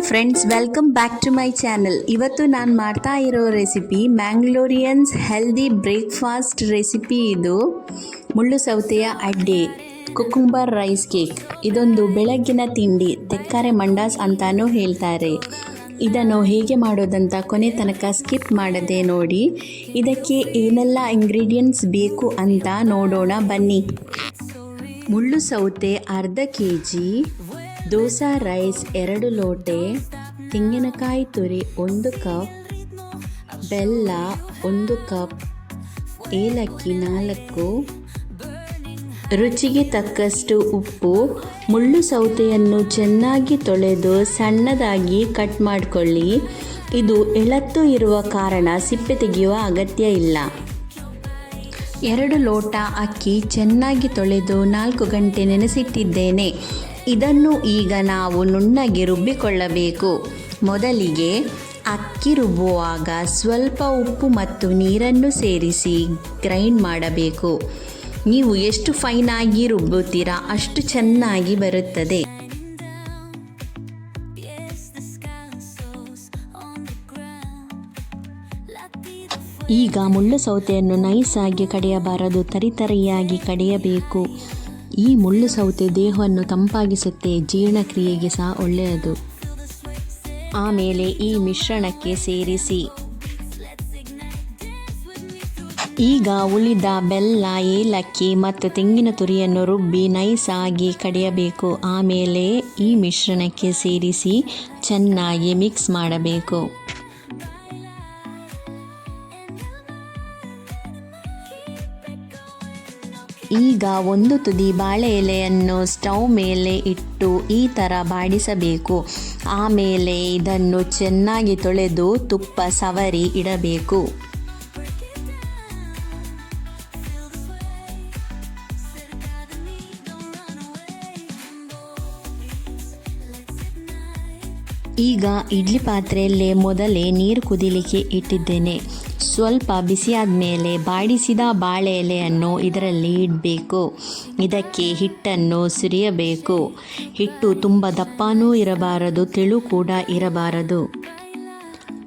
Hi friends welcome back to my channel ಇವತ್ತು ನಾನು ಮಾಡ್ತಾ ಇರೋ recipe Mangaloreans healthy breakfast recipe ಇದು ಮುಳ್ಳು ಸೌತೆಯ ಅಡ್ಡೆ ಕುಕುಂಬರ್ ರೈಸ್ ಕೇಕ್ ಇದೊಂದು ಬೆಳಗ್ಗಿನ ತಿಂಡಿ, ತೆಕ್ಕರೆ ಮಂಡಾಸ್ ಅಂತಾನೂ ಹೇಳ್ತಾರೆ. ಇದನ್ನು ಹೇಗೆ ಮಾಡೋದಂತ ಕೊನೆ ತನಕ ಸ್ಕಿಪ್ ಮಾಡದೆ ನೋಡಿ. ಇದಕ್ಕೆ ಏನೆಲ್ಲ ಇಂಗ್ರೀಡಿಯೆಂಟ್ಸ್ ಬೇಕು ಅಂತ ನೋಡೋಣ ಬನ್ನಿ. ಮುಳ್ಳು ಸೌತೆ ಅರ್ಧ ಕೆ ಜಿ ದೋಸಾ, ರೈಸ್, ಎರಡು ಲೋಟೆ, ತೆಂಗಿನಕಾಯಿ ತುರಿ, ಒಂದು ಕಪ್, ಬೆಲ್ಲ, ಒಂದು ಕಪ್, ಏಲಕ್ಕಿ ನಾಲ್ಕು. ರುಚಿಗೆ ತಕ್ಕಷ್ಟು ಉಪ್ಪು, ಮುಳ್ಳು ಸೌತೆಯನ್ನು ಚೆನ್ನಾಗಿ ತೊಳೆದು ಸಣ್ಣದಾಗಿ ಕಟ್ ಮಾಡಿಕೊಳ್ಳಿ. ಇದು ಎಳತ್ತು ಇರುವ ಕಾರಣ ಸಿಪ್ಪೆ ತೆಗೆಯುವ ಅಗತ್ಯ ಇಲ್ಲ. ಎರಡು ಲೋಟ ಅಕ್ಕಿ ಚೆನ್ನಾಗಿ ತೊಳೆದು ನಾಲ್ಕು ಗಂಟೆ ನೆನೆಸಿಟ್ಟಿದ್ದೇನೆ. ಇದನ್ನು ಈಗ ನಾವು ನುಣ್ಣಗೆ ರುಬ್ಬಿಕೊಳ್ಳಬೇಕು ಮೊದಲಿಗೆ ಅಕ್ಕಿ ರುಬ್ಬುವಾಗ ಸ್ವಲ್ಪ ಉಪ್ಪು ಮತ್ತು ನೀರನ್ನು ಸೇರಿಸಿ ಗ್ರೈಂಡ್ ಮಾಡಬೇಕು. ನೀವು ಎಷ್ಟು ಫೈನಾಗಿ ರುಬ್ಬುತ್ತೀರಾ ಅಷ್ಟು ಚೆನ್ನಾಗಿ ಬರುತ್ತದೆ. ಈಗ ಮುಳ್ಳು ಸೌತೆಯನ್ನು ನೈಸಾಗಿ ಕಡೆಯಬಾರದು, ತರಿತರಿಯಾಗಿ ಕಡಿಯಬೇಕು. ಈ ಮುಳ್ಳು ಸೌತೆ ದೇಹವನ್ನು ತಂಪಾಗಿಸುತ್ತೆ, ಜೀರ್ಣಕ್ರಿಯೆಗೆ ಸಹ ಒಳ್ಳೆಯದು. ಆಮೇಲೆ ಈ ಮಿಶ್ರಣಕ್ಕೆ ಸೇರಿಸಿ. ಈಗ ಉಳಿದ ಬೆಲ್ಲ, ಏಲಕ್ಕಿ ಮತ್ತು ತೆಂಗಿನ ತುರಿಯನ್ನು ರುಬ್ಬಿ ನೈಸಾಗಿ ಕಡಿಯಬೇಕು. ಆಮೇಲೆ ಈ ಮಿಶ್ರಣಕ್ಕೆ ಸೇರಿಸಿ ಚೆನ್ನಾಗಿ ಮಿಕ್ಸ್ ಮಾಡಬೇಕು. ಈಗ ಒಂದು ತುದಿ ಬಾಳೆ ಎಲೆಯನ್ನು ಸ್ಟವ್ ಮೇಲೆ ಇಟ್ಟು ಈ ಥರ ಬಾಡಿಸಬೇಕು. ಆಮೇಲೆ ಇದನ್ನು ಚೆನ್ನಾಗಿ ತೊಳೆದು ತುಪ್ಪ ಸವರಿ ಇಡಬೇಕು. ಈಗ ಇಡ್ಲಿ ಪಾತ್ರೆಯಲ್ಲೇ ಮೊದಲೇ ನೀರು ಕುದಿಲಿಕ್ಕೆ ಇಟ್ಟಿದ್ದೇನೆ. ಸ್ವಲ್ಪ ಬಿಸಿಯಾದ ಮೇಲೆ ಬಾಡಿಸಿದ ಬಾಳೆ ಎಲೆಯನ್ನು ಇದರಲ್ಲಿ ಇಡಬೇಕು. ಇದಕ್ಕೆ ಹಿಟ್ಟನ್ನು ಸುರಿಯಬೇಕು. ಹಿಟ್ಟು ತುಂಬ ದಪ್ಪನೂ ಇರಬಾರದು, ತೆಳು ಕೂಡ ಇರಬಾರದು.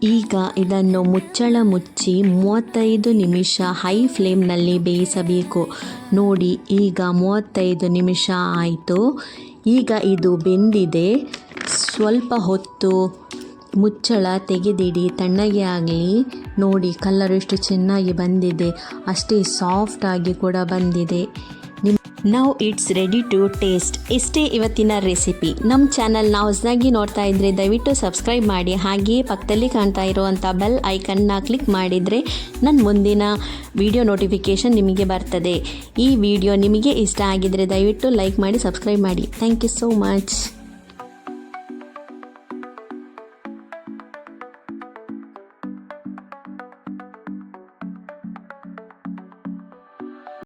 ಈಗ ಇದನ್ನು ಮುಚ್ಚಳ ಮುಚ್ಚಿ ಮೂವತ್ತೈದು ನಿಮಿಷ ಹೈ ಫ್ಲೇಮ್ನಲ್ಲಿ ಬೇಯಿಸಬೇಕು. ನೋಡಿ, ಈಗ ಮೂವತ್ತೈದು ನಿಮಿಷ ಆಯಿತು. ಈಗ ಇದು ಬೆಂದಿದೆ. ಸ್ವಲ್ಪ ಹೊತ್ತು ಮುಚ್ಚಳ ತೆಗೆದಿಡಿ, ತಣ್ಣಗೆ ಆಗಲಿ. ನೋಡಿ ಕಲ್ಲರ್ ಎಷ್ಟು ಚೆನ್ನಾಗಿ ಬಂದಿದೆ. ಅಷ್ಟೇ ಸಾಫ್ಟ್ ಆಗಿ ಕೂಡ ಬಂದಿದೆ. ನಿಮ್ಮ now it's ready to taste ಇಷ್ಟೇ ಇವತ್ತಿನ ರೆಸಿಪಿ ನಮ್ಮ ಚಾನಲ್ ನಾವು ಹೊಸದಾಗಿ ನೋಡ್ತಾ ಇದ್ದರೆ ದಯವಿಟ್ಟು ಸಬ್ಸ್ಕ್ರೈಬ್ ಮಾಡಿ. ಹಾಗೆಯೇ ಪಕ್ಕದಲ್ಲಿ ಕಾಣ್ತಾ ಇರುವಂಥ ಬೆಲ್ ಐಕನ್ನ ಕ್ಲಿಕ್ ಮಾಡಿದರೆ ನನ್ನ ಮುಂದಿನ ವಿಡಿಯೋ ನೋಟಿಫಿಕೇಷನ್ ನಿಮಗೆ ಬರ್ತದೆ. ಈ ವಿಡಿಯೋ ನಿಮಗೆ ಇಷ್ಟ ಆಗಿದರೆ ದಯವಿಟ್ಟು ಲೈಕ್ ಮಾಡಿ ಸಬ್ಸ್ಕ್ರೈಬ್ ಮಾಡಿ. Thank you so much